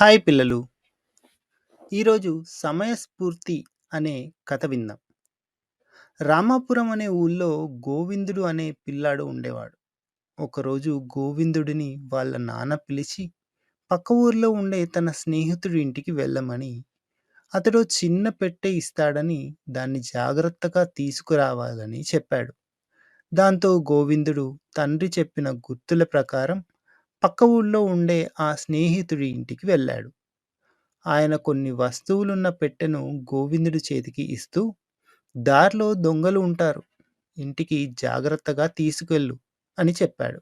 Hi పిల్లలు. ఈరోజు సమయస్ఫూర్తి అనే కథ విందాం. రామాపురం అనే ఊళ్ళో గోవిందుడు అనే పిల్లాడు ఉండేవాడు. ఒకరోజు గోవిందుడిని వాళ్ళ నాన్న పిలిచి పక్క ఊర్లో ఉండే తన స్నేహితుడి ఇంటికి వెళ్ళమని అతడు చిన్న పెట్టె ఇస్తాడని దాన్ని జాగ్రత్తగా తీసుకురావాలని చెప్పాడు. దాంతో గోవిందుడు తండ్రి చెప్పిన గుర్తుల ప్రకారం పక్క ఊళ్ళో ఉండే ఆ స్నేహితుడి ఇంటికి వెళ్ళాడు. ఆయన కొన్ని వస్తువులున్న పెట్టెను గోవిందుడి చేతికి ఇస్తూ, దారిలో దొంగలు ఉంటారు. ఇంటికి జాగ్రత్తగా తీసుకెళ్ళు అని చెప్పాడు.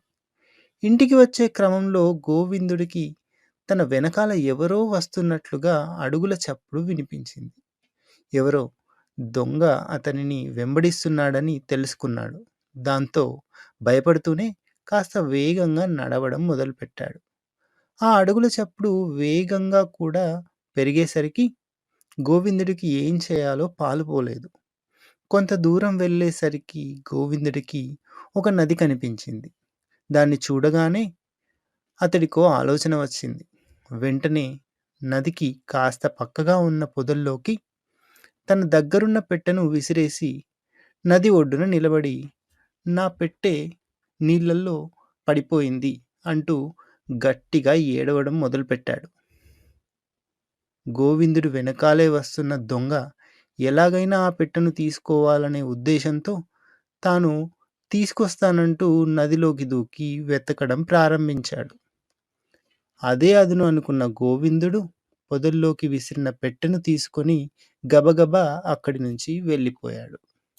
ఇంటికి వచ్చే క్రమంలో గోవిందుడికి తన వెనకాల ఎవరో వస్తున్నట్లుగా అడుగుల చప్పుడు వినిపించింది. ఎవరో దొంగ అతనిని వెంబడిస్తున్నాడని తెలుసుకున్నాడు. దాంతో భయపడుతూనే కాస్త వేగంగా నడవడం మొదలుపెట్టాడు. ఆ అడుగుల చప్పుడు వేగంగా కూడా పెరిగేసరికి గోవిందుడికి ఏం చేయాలో పాలుపోలేదు. కొంత దూరం వెళ్ళేసరికి గోవిందుడికి ఒక నది కనిపించింది. దాన్ని చూడగానే అతడికో ఆలోచన వచ్చింది. వెంటనే నదికి కాస్త పక్కగా ఉన్న పొదల్లోకి తన దగ్గరున్న పెట్టెను విసిరేసి నది ఒడ్డున నిలబడి నా పెట్టె నీళ్ళల్లో పడిపోయింది అంటూ గట్టిగా ఏడవడం మొదలుపెట్టాడు. గోవిందుడు వెనకాలే వస్తున్న దొంగ ఎలాగైనా ఆ పెట్టెను తీసుకోవాలనే ఉద్దేశంతో తాను తీసుకొస్తానంటూ నదిలోకి దూకి వెతకడం ప్రారంభించాడు. అదే అదును అనుకున్న గోవిందుడు పొదల్లోకి విసిరిన పెట్టెను తీసుకొని గబగబా అక్కడి నుంచి వెళ్ళిపోయాడు.